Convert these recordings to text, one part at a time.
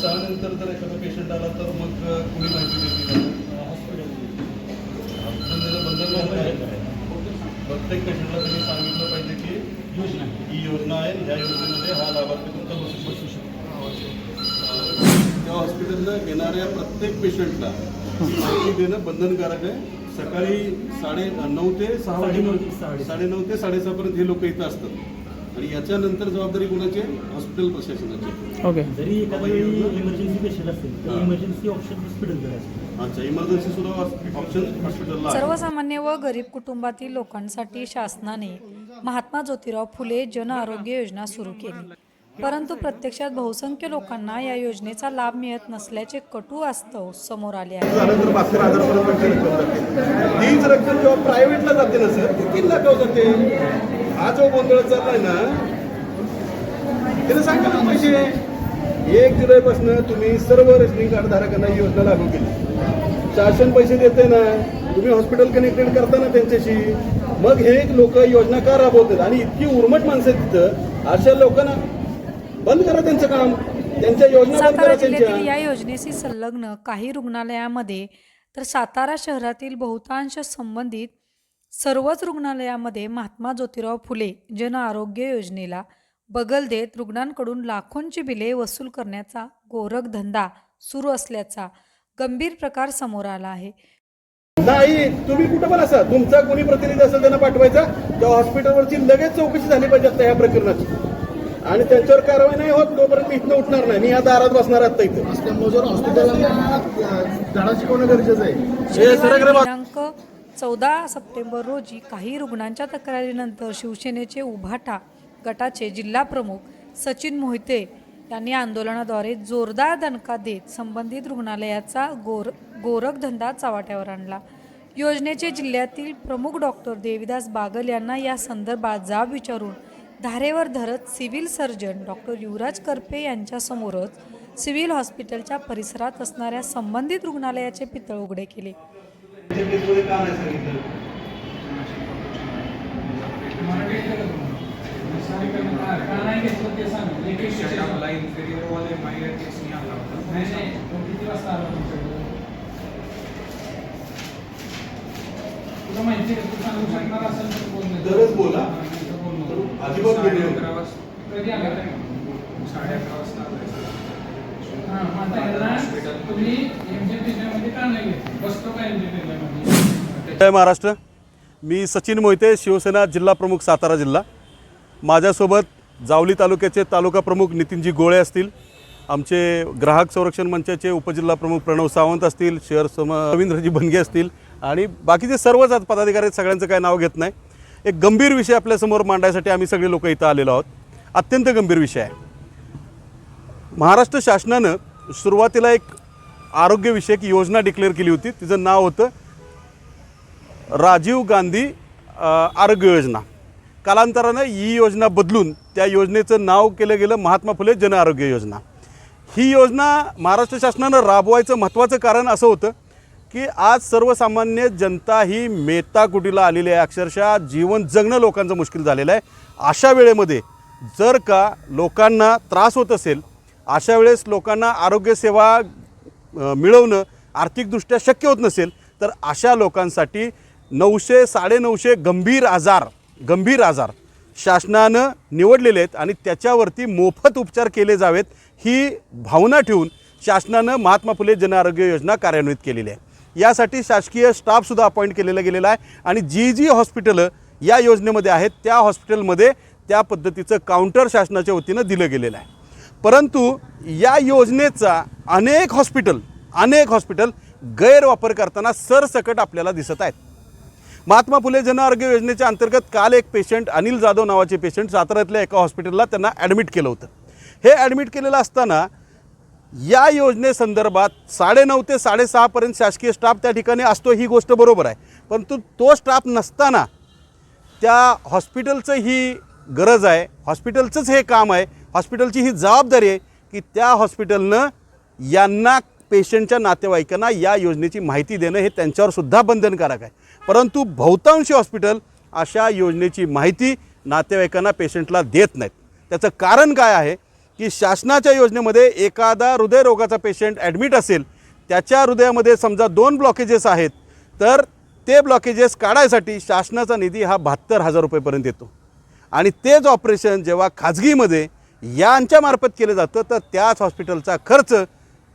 सहा नंतर जर एखादा पेशंट आला तर मग कुणी माहिती देते हॉस्पिटल बंधन प्रत्येक पेशंटला त्यांनी सांगितलं पाहिजे की योजना ही योजना आहे. ह्या योजनेमध्ये हा लाभार्थी तुमचा बसू बसू शकतो. त्या हॉस्पिटलला येणाऱ्या प्रत्येक पेशंटला माहिती देणं बंधनकारक आहे. सकाळी साडे नऊ ते सहा साडेनऊ वाजे ते साडे- साडेनऊ ते साडेसहापर्यंत हे लोक इथं असतात. आणि याच्यानंतर जबाबदारी कोणाची आहे? हॉस्पिटल प्रशासनाची. ओके. जरी एखाद्या वेळी इमर्जन्सी पेशंट असेल तर. इमर्जन्सी ऑप्शन हॉस्पिटलकडे असतो. अच्छा इमर्जन्सी सुद्धा ऑप्शन हॉस्पिटलला आहे. सर्वसामान्य व गरीब कुटुंबातील लोकांसाठी शासनाने महात्मा ज्योतिराव फुले जन आरोग्य योजना सुरू केली. परंतु प्रत्यक्षात बहुसंख्य लोकांना या योजनेचा लाभ मिळत नसल्याचे कटू वास्तव समोर आले आहे. झालं तर बहात्तर हजार पर्यंत रक्कम जाते तीच रक्कम जेव्हा प्रायव्हेटला जाते ना सर ती तीन लाखावर जाते? हा जो गोंधळ चाललाय ना त्याने सांगायला पैसे एक जुलैपासून तुम्ही सर्व रेशनिंग कार्ड धारकांना ही योजना लागू केली. शासन पैसे देते ना तुम्ही हॉस्पिटल कनेक्टेड करता ना त्यांच्याशी मग हे लोक योजना का राबवतात? आणि इतकी उर्मट माणसं आहेत तिथं अशा लोकांना बंद करा त्यांचं काम. त्यांच्या योजना बंद करा जिल्ह्यातील त्यांच्या. या योजनेशी संलग्न काही रुग्णालयामध्ये तर सातारा शहरातील बहुतांश संबंधित सर्वच रुग्णालयामध्ये महात्मा ज्योतिराव फुले जन आरोग्य योजनेला बगल देत रुग्णांकडून लाखोंची बिले वसूल करण्याचा गोरखधंदा सुरू असल्याचा गंभीर प्रकार समोर आला आहे. नाही तुम्ही कुठं पण असा तुमचा कोणी प्रतिनिधी असेल त्यांना पाठवायचा त्या हॉस्पिटलवरची लगेच चौकशी झाली पाहिजे आता या प्रकरणाची. आणि त्यांच्यावर कारवाई नाही होत तोपर्यंत मी इथनं उठणार नाही मी या दारात बसणार आता इथं. हे दिनांक चौदा सप्टेंबर रोजी काही रुग्णांच्या तक्रारीनंतर शिवसेनेचे उभाटा गटाचे जिल्हाप्रमुख सचिन मोहिते यांनी आंदोलनाद्वारे जोरदार दणका देत संबंधित रुग्णालयाचा गोर गोरखधंदा चावाट्यावर आणला. योजनेचे जिल्ह्यातील प्रमुख डॉक्टर देविदास बागल यांना या संदर्भात जाब विचारून धारेवर धरत civil surgeon doctor Yuvraj Karpe यांच्यासमोरच civil हॉस्पिटलच्या परिसरात असणाऱ्या संबंधित रुग्णालयाचे पितळ उघडे केले. मला इन्फिरियर वाले माहिती केस नाही आला होता तरच बोला अजिबात साडे video. अकरा वाजता साडे अकरा वाजता जय महाराष्ट्र. मी सचिन मोहिते शिवसेना जिल्हा प्रमुख सातारा जिल्हा. माझ्यासोबत जावली तालुक्याचे तालुका प्रमुख नितीनजी गोळे असतील. आमचे ग्राहक संरक्षण मंचाचे उपजिल्हा प्रमुख प्रणव सावंत असतील. शहर सम रवींद्रजी बनगे असतील. आणि बाकीचे सर्वच आज पदाधिकारी सगळ्यांचं काय नाव घेत नाही. एक गंभीर विषय आपल्यासमोर मांडायसाठी आम्ही सगळे लोक इथं आलेलो आहोत. अत्यंत गंभीर विषय आहे. महाराष्ट्र शासनानं सुरुवातीला एक आरोग्यविषयक योजना डिक्लेअर केली होती. तिचं नाव होतं राजीव गांधी आरोग्य योजना. कालांतरानं ही योजना बदलून त्या योजनेचं नाव केलं गेलं महात्मा फुले जन आरोग्य योजना. ही योजना महाराष्ट्र शासनानं राबवायचं महत्त्वाचं कारण असं होतं की आज सर्वसामान्य जनता ही मेताकुटीला आलेली आहे. अक्षरशः जीवन जगणं लोकांचं मुश्किल झालेलं आहे. अशा वेळेमध्ये जर का लोकांना त्रास होत असेल अशा वेळेस लोकांना आरोग्यसेवा मिळवणं आर्थिकदृष्ट्या शक्य होत नसेल तर अशा लोकांसाठी नऊशे साडेनऊशे गंभीर आजार गंभीर आजार शासनानं निवडलेले आहेत आणि त्याच्यावरती मोफत उपचार केले जावेत ही भावना ठेवून शासनानं महात्मा फुले जनआरोग्य योजना कार्यान्वित केलेली आहे. यासाठी शासकीय स्टाफसुद्धा अपॉइंट केलेला गेलेला आहे आणि जी जी हॉस्पिटलं या योजनेमध्ये आहेत त्या हॉस्पिटलमध्ये त्या पद्धतीचं काउंटर शासनाच्या वतीनं दिलं गेलेलं आहे. परंतु या योजनेचा अनेक हॉस्पिटल अनेक हॉस्पिटल गैरवापर करताना सरसकट आपल्याला दिसत आहेत. महात्मा फुले जन आरोग्य योजनेच्या अंतर्गत काल एक पेशंट अनिल जाधव नावाचे पेशंट साताऱ्यातल्या एका हॉस्पिटलला त्यांना ॲडमिट केलं होतं. हे ॲडमिट केलेलं असताना या योजनेसंदर्भात साडेनऊ ते साडेसहापर्यंत शासकीय स्टाफ त्या ठिकाणी असतो ही गोष्ट बरोबर आहे. परंतु तो स्टाफ नसताना त्या हॉस्पिटलचं ही गरज आहे हॉस्पिटलचंच हे काम आहे हॉस्पिटलची ही जबाबदारी आहे की त्या हॉस्पिटलनं यांना पेशंटच्या नातेवाईकांना या योजनेची माहिती देणं हे त्यांच्यावर सुद्धा बंधनकारक आहे. परंतु बहुतांशी हॉस्पिटल अशा योजनेची माहिती नातेवाईकांना पेशंटला देत नाहीत. त्याचं कारण काय आहे की शासनाच्या योजनेमध्ये एखादा हृदयरोगाचा पेशंट ॲडमिट असेल त्याच्या हृदयामध्ये समजा दोन ब्लॉकेजेस आहेत तर ते ब्लॉकेजेस काढायसाठी शासनाचा निधी हा बहात्तर हजार रुपयेपर्यंत येतो. आणि तेच ऑपरेशन जेव्हा खाजगीमध्ये यांच्यामार्फत केलं जातं तर त्याच हॉस्पिटलचा खर्च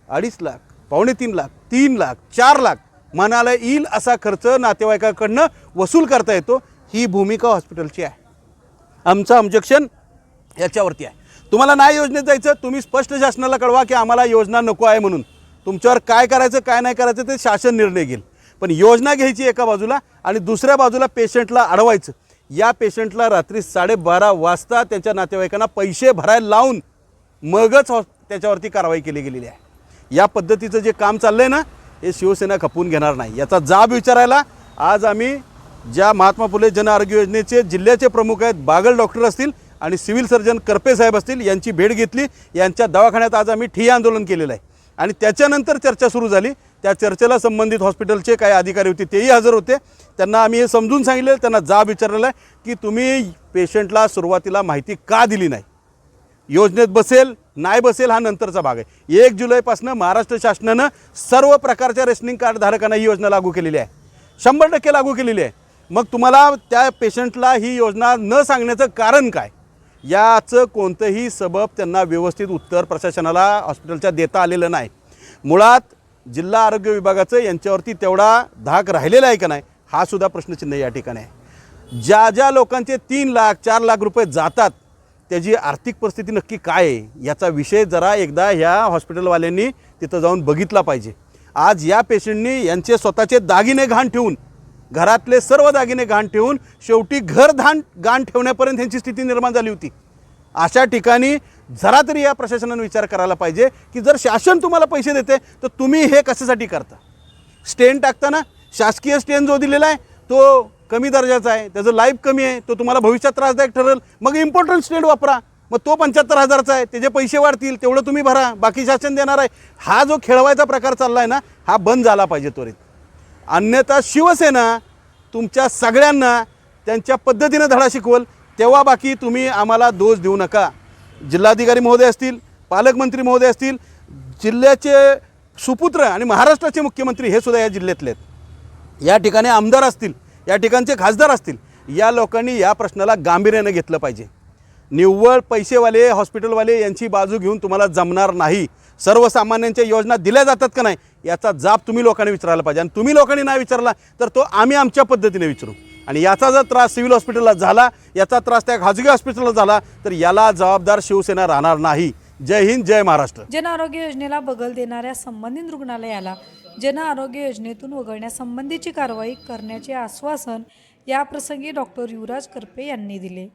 अडीच लाख पावणे तीन लाख तीन लाख चार लाख मनाला येईल असा खर्च नातेवाईकाकडनं वसूल करता येतो. ही भूमिका हॉस्पिटलची आहे. आमचं ऑब्जेक्शन याच्यावरती आहे. तुम्हाला नाही योजनेत जायचं तुम्ही स्पष्ट शासनाला कळवा की आम्हाला योजना नको आहे म्हणून. तुमच्यावर काय करायचं काय नाही करायचं ते शासन निर्णय घेईल. पण योजना घ्यायची एका बाजूला आणि दुसऱ्या बाजूला पेशंटला अडवायचं. या पेशंटला रात्री साडेबारा वाजता त्यांच्या नातेवाईकांना पैसे भरायला लावून मगच हॉस त्याच्यावरती कारवाई केली गेलेली आहे. या पद्धतीचं जे काम चाललं आहे ना हे शिवसेना खपवून घेणार नाही. याचा जाब विचारायला आज आम्ही ज्या महात्मा फुले जन आरोग्य योजनेचे जिल्ह्याचे प्रमुख आहेत बागल डॉक्टर असतील आणि सिव्हिल सर्जन करपे साहेब असतील यांची भेट घेतली. यांच्या दवाखान्यात आज आम्ही ठिय्या आंदोलन केलेलं आहे. आणि त्याच्यानंतर चर्चा सुरू झाली. त्या चर्चेला संबंधित हॉस्पिटलचे काही अधिकारी होते तेही हजर होते. त्यांना आम्ही हे समजून सांगितलेलं त्यांना जाब विचारलेला आहे की तुम्ही पेशंटला सुरुवातीला माहिती का दिली नाही? योजनेत बसेल नाही बसेल हा नंतरचा भाग आहे. एक जुलैपासून महाराष्ट्र शासनानं सर्व प्रकारच्या रेशनिंग कार्ड धारकांना ही योजना लागू केलेली आहे. शंभर टक्के लागू केलेली आहे. मग तुम्हाला त्या पेशंटला ही योजना न सांगण्याचं कारण काय? याचं कोणतंही सबब त्यांना व्यवस्थित उत्तर प्रशासनाला हॉस्पिटलच्या देता आलेलं नाही. मुळात जिल्हा आरोग्य विभागाचं यांच्यावरती तेवढा धाक राहिलेला आहे का नाही हा सुद्धा प्रश्नचिन्ह या ठिकाणी आहे. ज्या ज्या लोकांचे तीन लाख चार लाख रुपये जातात त्याची आर्थिक परिस्थिती नक्की काय आहे याचा विषय जरा एकदा ह्या हॉस्पिटलवाल्यांनी तिथं जाऊन बघितला पाहिजे. आज या पेशंटनी यांचे स्वतःचे दागिने घाण ठेवून घरातले सर्व दागिने घाण ठेवून शेवटी घर धान घाण ठेवण्यापर्यंत यांची स्थिती निर्माण झाली होती. अशा ठिकाणी जरा तरी या प्रशासनानं विचार करायला पाहिजे की जर शासन तुम्हाला पैसे देते तर तुम्ही हे कशासाठी करता? स्टेन टाकताना शासकीय स्टेन जो दिलेला आहे तो कमी दर्जाचा आहे त्याचं लाईफ कमी आहे तो तुम्हाला भविष्यात त्रासदायक ठरेल. मग इम्पॉर्टंट स्टेन वापरा. मग तो पंच्याहत्तर हजारचा आहे त्याचे पैसे वाढतील तेवढं तुम्ही भरा. बाकी शासन देणार आहे. हा जो खेळवायचा प्रकार चालला आहे ना हा बंद झाला पाहिजे त्वरित. अन्यथा शिवसेना तुमच्या सगळ्यांना त्यांच्या पद्धतीनं धडा शिकवल तेव्हा बाकी तुम्ही आम्हाला दोष देऊ नका. जिल्हाधिकारी महोदय असतील पालकमंत्री महोदय असतील जिल्ह्याचे सुपुत्र आणि महाराष्ट्राचे मुख्यमंत्री हे सुद्धा या जिल्ह्यातले आहेत. या ठिकाणी आमदार असतील या ठिकाणचे खासदार असतील या लोकांनी या प्रश्नाला गांभीर्यानं घेतलं पाहिजे. निव्वळ पैसेवाले हॉस्पिटलवाले यांची बाजू घेऊन तुम्हाला जमणार नाही. सर्वसामान्यांच्या योजना दिल्या जातात का नाही याचा जाब तुम्ही लोकांनी विचारायला पाहिजे. आणि तुम्ही लोकांनी नाही विचारला तर तो आम्ही आमच्या पद्धतीने विचारू. आणि याचा जर त्रास सिव्हिल हॉस्पिटलला झाला याचा त्रास त्या खाजगी हॉस्पिटलला झाला तर याला जबाबदार शिवसेना राहणार नाही. जय हिंद जय महाराष्ट्र. जन आरोग्य योजनेला बगल देणाऱ्या संबंधित रुग्णालयाला जन आरोग्य योजनेतून वगळण्यासंबंधीची कारवाई करण्याचे आश्वासन याप्रसंगी डॉक्टर युवराज करपे यांनी दिले.